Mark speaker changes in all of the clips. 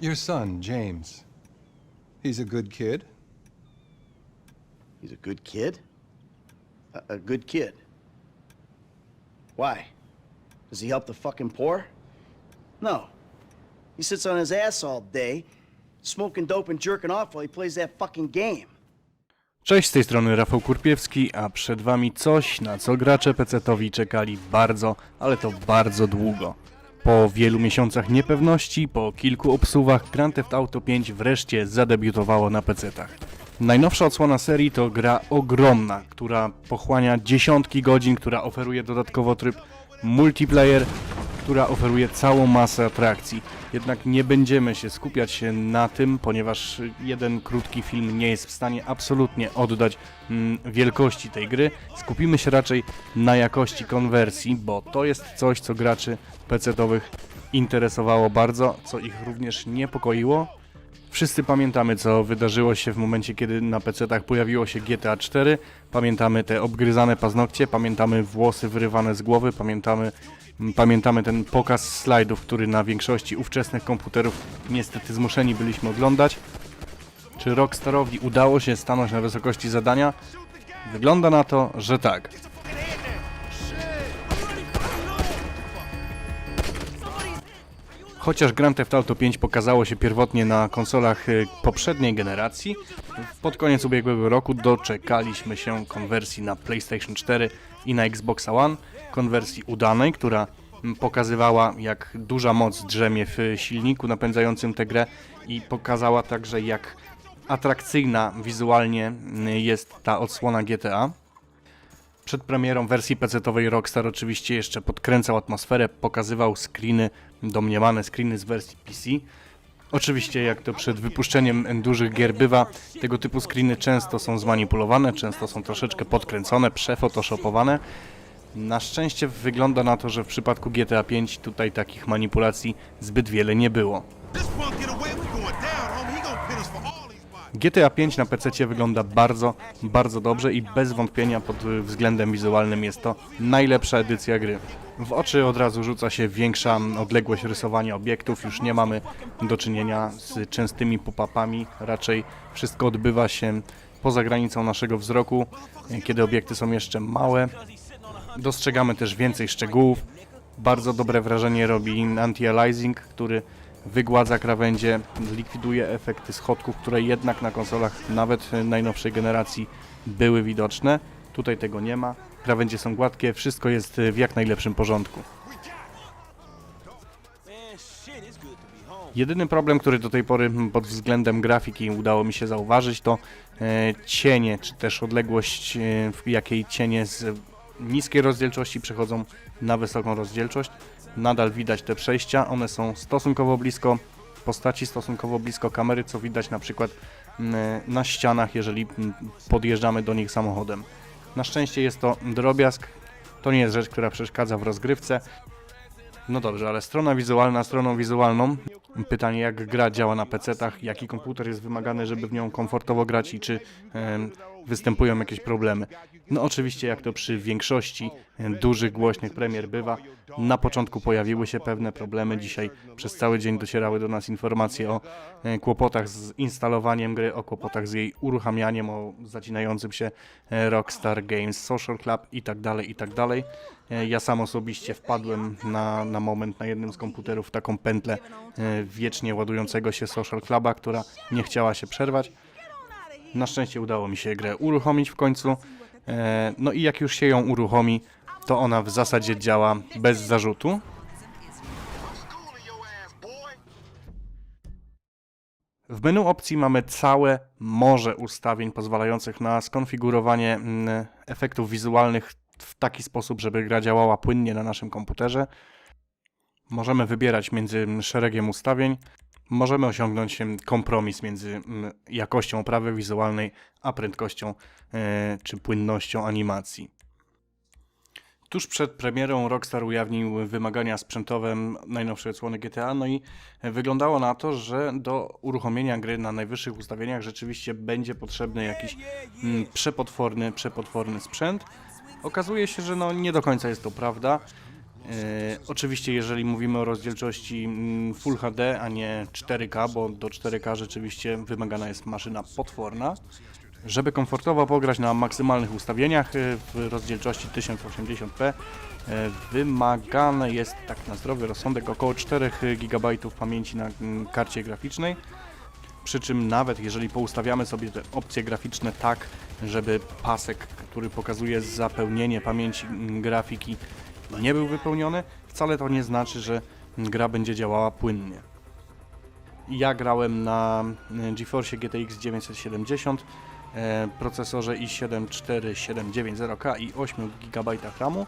Speaker 1: Your son, James. He's a good kid.
Speaker 2: He's a good kid? A, a good kid. Why? Does he help the fucking poor? No. He sits on his ass all day, smoking dope and jerking off while he plays that fucking game.
Speaker 3: Cześć, z tej strony Rafał Kurpiewski, a przed wami coś, na co gracze PC-towi czekali bardzo, ale to bardzo długo. Po wielu miesiącach niepewności, po kilku obsuwach, Grand Theft Auto 5 wreszcie zadebiutowało na PC-tach. Najnowsza odsłona serii to gra ogromna, która pochłania dziesiątki godzin, która oferuje dodatkowo tryb multiplayer, która oferuje całą masę atrakcji. Jednak nie będziemy się skupiać się na tym, ponieważ jeden krótki film nie jest w stanie absolutnie oddać mm, wielkości tej gry. Skupimy się raczej na jakości konwersji, bo to jest coś, co graczy PC-towych interesowało bardzo, co ich również niepokoiło. Wszyscy pamiętamy, co wydarzyło się w momencie, kiedy na PC-tach pojawiło się GTA 4. Pamiętamy te obgryzane paznokcie, pamiętamy włosy wyrywane z głowy, pamiętamy, m, pamiętamy ten pokaz slajdów, który na większości ówczesnych komputerów niestety zmuszeni byliśmy oglądać. Czy Rockstarowi udało się stanąć na wysokości zadania? Wygląda na to, że tak. Chociaż Grand Theft Auto 5 pokazało się pierwotnie na konsolach y, poprzedniej generacji, pod koniec ubiegłego roku doczekaliśmy się konwersji na PlayStation 4 i na Xbox One, konwersji udanej, która mm, pokazywała jak duża moc drzemie w silniku napędzającym tę grę i pokazała także jak atrakcyjna wizualnie y, jest ta odsłona GTA. Przed premierą wersji PC-owej Rockstar oczywiście jeszcze podkręcał atmosferę, pokazywał screeny, domniemane screeny z wersji PC. Oczywiście, jak to przed wypuszczeniem dużych gier bywa, tego typu screeny często są zmanipulowane, często są troszeczkę podkręcone, przefotoshopowane. Na szczęście wygląda na to, że w przypadku GTA 5 tutaj takich manipulacji zbyt wiele nie było.
Speaker 4: This
Speaker 3: GTA 5 na PC wygląda bardzo, bardzo dobrze i bez wątpienia pod względem wizualnym jest to najlepsza edycja gry. W oczy od razu rzuca się większa odległość rysowania obiektów, już nie mamy do czynienia z częstymi pop-upami, raczej wszystko odbywa się poza granicą naszego wzroku, kiedy obiekty są jeszcze małe. Dostrzegamy też więcej szczegółów. Bardzo dobre wrażenie robi anti-aliasing, który wygładza krawędzie, likwiduje efekty schodków, które jednak na konsolach nawet najnowszej generacji były widoczne. Tutaj tego nie ma. Krawędzie są gładkie, wszystko jest w jak najlepszym porządku. Jedyny problem, który do tej pory pod względem grafiki udało mi się zauważyć, to e, cienie, czy też odległość, e, w jakiej cienie z niskiej rozdzielczości przechodzą na wysoką rozdzielczość. Nadal widać te przejścia, one są stosunkowo blisko postaci, stosunkowo blisko kamery, co widać na przykład mm, na ścianach, jeżeli mm, podjeżdżamy do nich samochodem. Na szczęście jest to drobiazg, to nie jest rzecz, która przeszkadza w rozgrywce. No dobrze, ale strona wizualna stroną wizualną. Pytanie, jak gra działa na PC-tach, jaki komputer jest wymagany, żeby w nią komfortowo grać i czy występują jakieś problemy. No oczywiście, jak to przy większości dużych, głośnych premier bywa, na początku pojawiły się pewne problemy. Dzisiaj przez cały dzień docierały do nas informacje o e, kłopotach z instalowaniem gry, o kłopotach z jej uruchamianiem, o zacinającym się e, Rockstar Games Social Club i tak dalej, i tak. E, Ja sam osobiście wpadłem na, na moment na jednym z komputerów w taką pętlę wiecznie ładującego się Social Cluba, która nie chciała się przerwać. Na szczęście udało mi się grę uruchomić w końcu. E, No i jak już się ją uruchomi, to ona w zasadzie działa bez zarzutu. W menu opcji mamy całe morze ustawień pozwalających na skonfigurowanie mm, efektów wizualnych w taki sposób, żeby gra działała płynnie na naszym komputerze. Możemy wybierać między mm, szeregiem ustawień. Możemy osiągnąć kompromis między mm, jakością oprawy wizualnej a prędkością e, czy płynnością animacji. Tuż przed premierą Rockstar ujawnił wymagania sprzętowe najnowszej odsłony GTA, no i wyglądało na to, że do uruchomienia gry na najwyższych ustawieniach rzeczywiście będzie potrzebny jakiś przepotworny, przepotworny sprzęt. Okazuje się, że no nie do końca jest to prawda. E, oczywiście, jeżeli mówimy o rozdzielczości mm, Full HD, a nie 4K, bo do 4K rzeczywiście wymagana jest maszyna potworna. Żeby komfortowo pograć na maksymalnych ustawieniach e, w rozdzielczości 1080p, e, wymagane jest tak na zdrowy rozsądek około 4 GB pamięci na mm, karcie graficznej. Przy czym nawet jeżeli poustawiamy sobie te opcje graficzne tak, żeby pasek, który pokazuje zapełnienie pamięci mm, grafiki nie był wypełniony, wcale to nie znaczy, że gra będzie działała płynnie. Ja grałem na mm, GeForce GTX 970, e, procesorze i7 4790K i 8 GB RAMu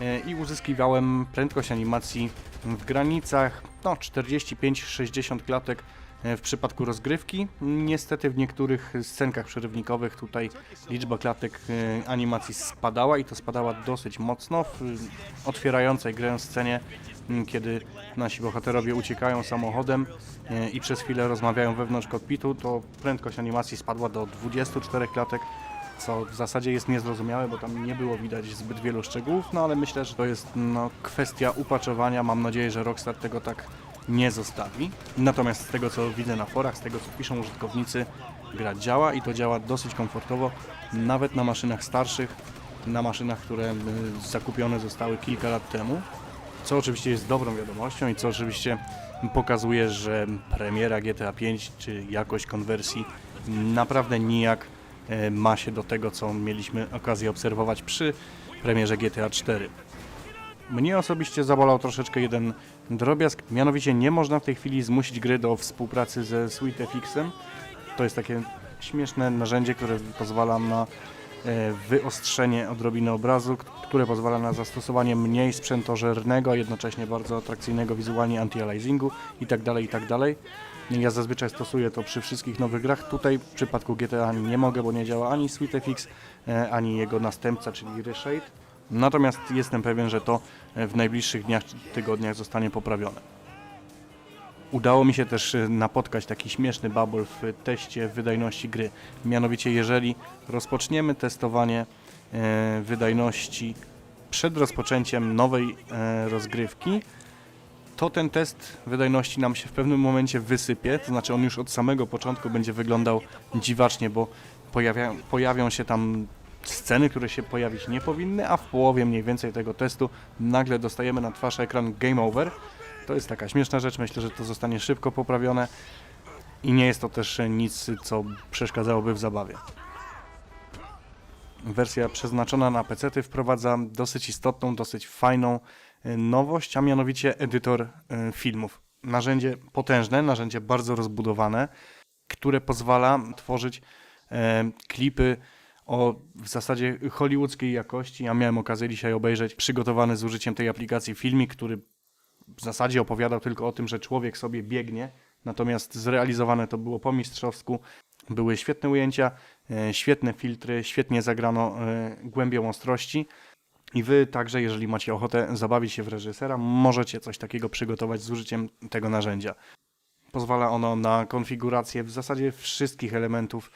Speaker 3: e, i uzyskiwałem prędkość animacji w granicach no, 45-60 klatek e, w przypadku rozgrywki. Niestety w niektórych scenkach przerywnikowych tutaj liczba klatek e, animacji spadała i to spadała dosyć mocno w e, otwierającej grę scenie, kiedy nasi bohaterowie uciekają samochodem e, i przez chwilę rozmawiają wewnątrz kokpitu, to prędkość animacji spadła do 24 klatek co w zasadzie jest niezrozumiałe, bo tam nie było widać zbyt wielu szczegółów, no ale myślę, że to jest no, kwestia upaczowania. Mam nadzieję, że Rockstar tego tak nie zostawi. Natomiast z tego co widzę na forach, z tego co piszą użytkownicy, gra działa i to działa dosyć komfortowo, nawet na maszynach starszych, na maszynach, które y, zakupione zostały kilka lat temu. Co oczywiście jest dobrą wiadomością i co oczywiście pokazuje, że premiera GTA 5 czy jakość konwersji naprawdę nijak e, ma się do tego, co mieliśmy okazję obserwować przy premierze GTA 4. Mnie osobiście zabolał troszeczkę jeden drobiazg, mianowicie nie można w tej chwili zmusić gry do współpracy ze SweetFX-em. To jest takie śmieszne narzędzie, które pozwala na e, wyostrzenie odrobiny obrazu, które pozwala na zastosowanie mniej sprzętożernego, jednocześnie bardzo atrakcyjnego wizualnie anti-aliasingu itd. itd. Ja zazwyczaj stosuję to przy wszystkich nowych grach. Tutaj w przypadku GTA nie mogę, bo nie działa ani SweetFX, e, ani jego następca, czyli Reshade. Natomiast jestem pewien, że to e, w najbliższych dniach tygodniach zostanie poprawione. Udało mi się też e, napotkać taki śmieszny bubble w teście wydajności gry. Mianowicie, jeżeli rozpoczniemy testowanie e, wydajności przed rozpoczęciem nowej rozgrywki, to ten test wydajności nam się w pewnym momencie wysypie, to znaczy on już od samego początku będzie wyglądał dziwacznie, bo pojawia, pojawią się tam sceny, które się pojawić nie powinny, a w połowie mniej więcej tego testu nagle dostajemy na twarz ekran Game Over. To jest taka śmieszna rzecz, myślę, że to zostanie szybko poprawione i nie jest to też nic, co przeszkadzałoby w zabawie. Wersja przeznaczona na PC wprowadza dosyć istotną, dosyć fajną e, nowość, a mianowicie edytor e, filmów. Narzędzie potężne, narzędzie bardzo rozbudowane, które pozwala tworzyć e, klipy o w zasadzie hollywoodzkiej jakości. Ja miałem okazję dzisiaj obejrzeć przygotowany z użyciem tej aplikacji filmik, który w zasadzie opowiadał tylko o tym, że człowiek sobie biegnie, natomiast zrealizowane to było po mistrzowsku. Były świetne ujęcia, e, świetne filtry, świetnie zagrano e, głębią ostrości. I wy także, jeżeli macie ochotę zabawić się w reżysera, możecie coś takiego przygotować z użyciem tego narzędzia. Pozwala ono na konfigurację w zasadzie wszystkich elementów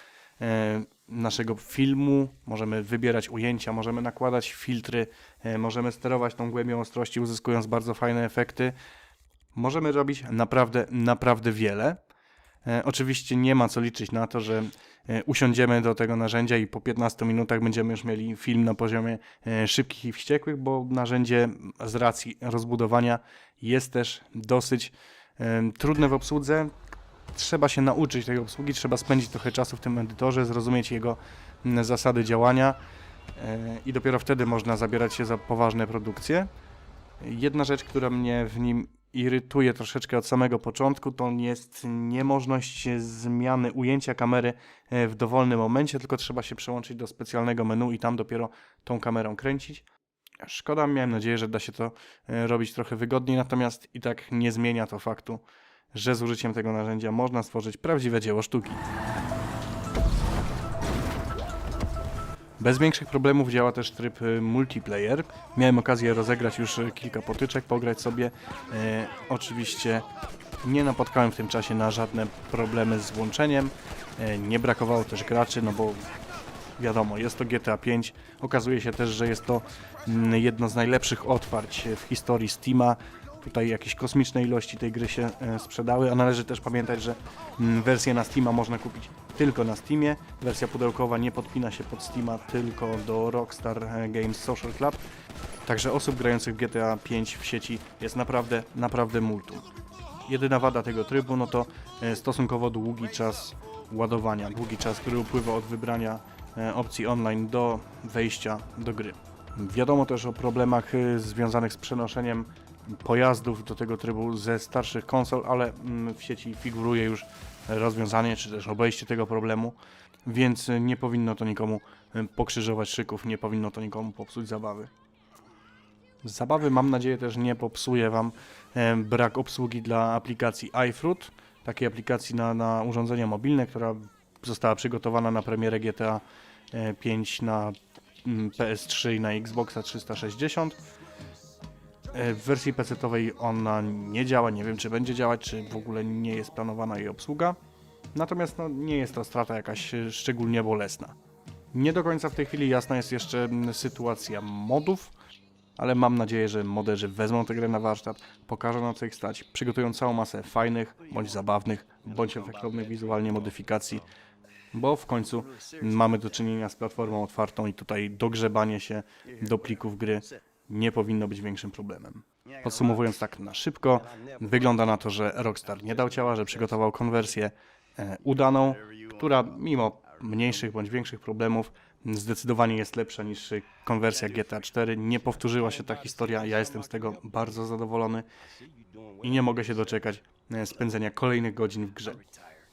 Speaker 3: naszego filmu. Możemy wybierać ujęcia, możemy nakładać filtry, e, możemy sterować tą głębią ostrości, uzyskując bardzo fajne efekty. Możemy robić naprawdę, naprawdę wiele. E, oczywiście nie ma co liczyć na to, że e, usiądziemy do tego narzędzia i po 15 minutach będziemy już mieli film na poziomie e, szybkich i wściekłych, bo narzędzie z racji rozbudowania jest też dosyć e, trudne w obsłudze. Trzeba się nauczyć tej obsługi, trzeba spędzić trochę czasu w tym edytorze, zrozumieć jego m, zasady działania e, i dopiero wtedy można zabierać się za poważne produkcje. Jedna rzecz, która mnie w nim irytuje troszeczkę od samego początku, to jest niemożność zmiany ujęcia kamery e, w dowolnym momencie, tylko trzeba się przełączyć do specjalnego menu i tam dopiero tą kamerą kręcić. Szkoda, miałem nadzieję, że da się to e, robić trochę wygodniej, natomiast i tak nie zmienia to faktu, że z użyciem tego narzędzia można stworzyć prawdziwe dzieło sztuki. Bez większych problemów działa też tryb y, multiplayer. Miałem okazję rozegrać już y, kilka potyczek, pograć sobie. E, oczywiście nie napotkałem w tym czasie na żadne problemy z włączeniem. E, nie brakowało też graczy, no bo wiadomo, jest to GTA 5. Okazuje się też, że jest to mm, jedno z najlepszych otwarć w historii Steama. Tutaj jakieś kosmiczne ilości tej gry się e, sprzedały, a należy też pamiętać, że mm, wersję na Steama można kupić tylko na Steamie. Wersja pudełkowa nie podpina się pod Steama, tylko do Rockstar e, Games Social Club. Także osób grających w GTA 5 w sieci jest naprawdę, naprawdę multum. Jedyna wada tego trybu no to e, stosunkowo długi czas ładowania, długi czas, który upływa od wybrania opcji online do wejścia do gry. Wiadomo też o problemach związanych z przenoszeniem pojazdów do tego trybu ze starszych konsol, ale mm, w sieci figuruje już rozwiązanie czy też obejście tego problemu, więc e, nie powinno to nikomu e, pokrzyżować szyków, nie powinno to nikomu popsuć zabawy. Zabawy mam nadzieję też nie popsuje Wam e, brak obsługi dla aplikacji iFruit, takiej aplikacji na, na urządzenia mobilne, która została przygotowana na premierę GTA e, 5 na mm, PS3 i na Xboxa 360. E, W wersji PC-owej ona nie działa, nie wiem czy będzie działać, czy w ogóle nie jest planowana jej obsługa. Natomiast no, nie jest to strata jakaś e, szczególnie bolesna. Nie do końca w tej chwili jasna jest jeszcze sytuacja modów, ale mam nadzieję, że moderzy wezmą tę grę na warsztat, pokażą na co ich stać, przygotują całą masę fajnych, bądź zabawnych, bądź efektownych wizualnie modyfikacji, bo w końcu mamy do czynienia z platformą otwartą i tutaj dogrzebanie się do plików gry nie powinno być większym problemem. Podsumowując tak na szybko, wygląda na to, że Rockstar nie dał ciała, że przygotował konwersję e, udaną, która mimo mniejszych bądź większych problemów zdecydowanie jest lepsza niż konwersja GTA 4. Nie powtórzyła się ta historia, ja jestem z tego bardzo zadowolony i nie mogę się doczekać e, spędzenia kolejnych godzin w grze.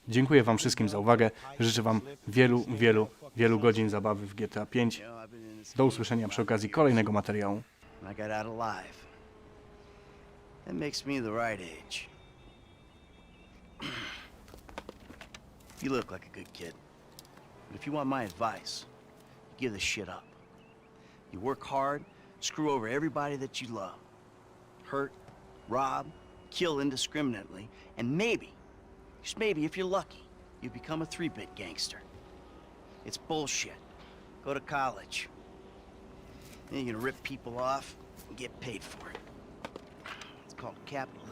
Speaker 3: Dziękuję Wam wszystkim za uwagę. Życzę Wam wielu, wielu, wielu godzin zabawy w GTA 5. Do usłyszenia przy okazji kolejnego materiału.
Speaker 2: And I got out alive. That makes me the right age. you look like a good kid. But if you want my advice, you give this shit up. You work hard, screw over everybody that you love. Hurt, rob, kill indiscriminately, and maybe, just maybe if you're lucky, you become a three-bit gangster. It's bullshit. Go to college. You're gonna rip people off and get paid for it. It's called capitalism.